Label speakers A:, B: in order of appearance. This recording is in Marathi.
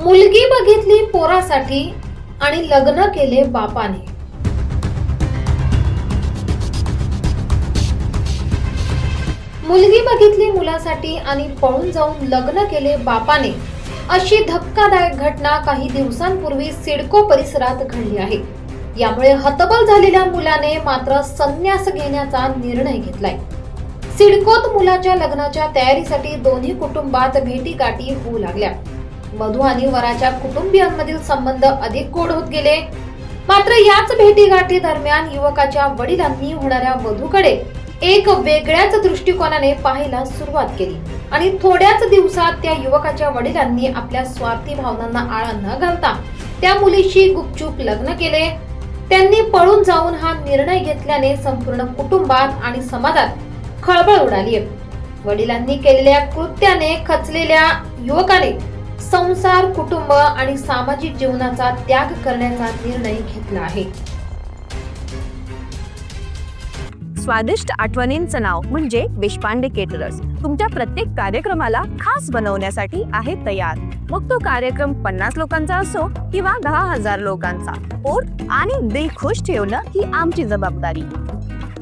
A: मुलगी बघितली पोरासाठी आणि लग्न केले बापाने. मुलगी बघितली मुलासाठी आणि पळून जाऊन लग्न केले बापाने. अशी धक्कादायक घटना काही दिवसांपूर्वी सिडको परिसरात घडली आहे. यामुळे हतबल झालेल्या मुलाने मात्र संन्यास घेण्याचा निर्णय घेतलाय. सिडकोत मुलाच्या लग्नाच्या तयारीसाठी दोन्ही कुटुंबात भेटीगाठी होऊ लागल्या. मधू आणि वराच्या कुटुंबियांमधील संबंध अधिक गोड होत गेले. मात्र याच भेटीगाठी दरम्यान युवकाच्या वडिलांनी होणाऱ्या वधूकडे एक वेगळ्याच दृष्टिकोनाने पाहायला सुरुवात केली. आणि थोड्याच दिवसात त्या युवकाच्या वडिलांनी आपल्या स्वार्थी भावनांना आळा न घालता त्या मुलीशी गुपचूप लग्न केले. त्यांनी पळून जाऊन हा निर्णय घेतल्याने संपूर्ण कुटुंबात आणि समाजात खळबळ उडाली वडिलांनी केलेल्या कृत्याने खचलेल्या युवकाने संसार कुटुंब आणि सामाजिक जीवनाचा त्याग करण्याचा निर्णय घेतला आहे.
B: स्वादिष्ट आठवणींचं नाव म्हणजे देशपांडे केटरर्स तुमच्या प्रत्येक कार्यक्रमाला खास बनवण्यासाठी आहे तयार. मग तो कार्यक्रम पन्नास लोकांचा असो किंवा दहा हजार लोकांचा. पोट आणि दिल खुश ठेवणं ही आमची जबाबदारी.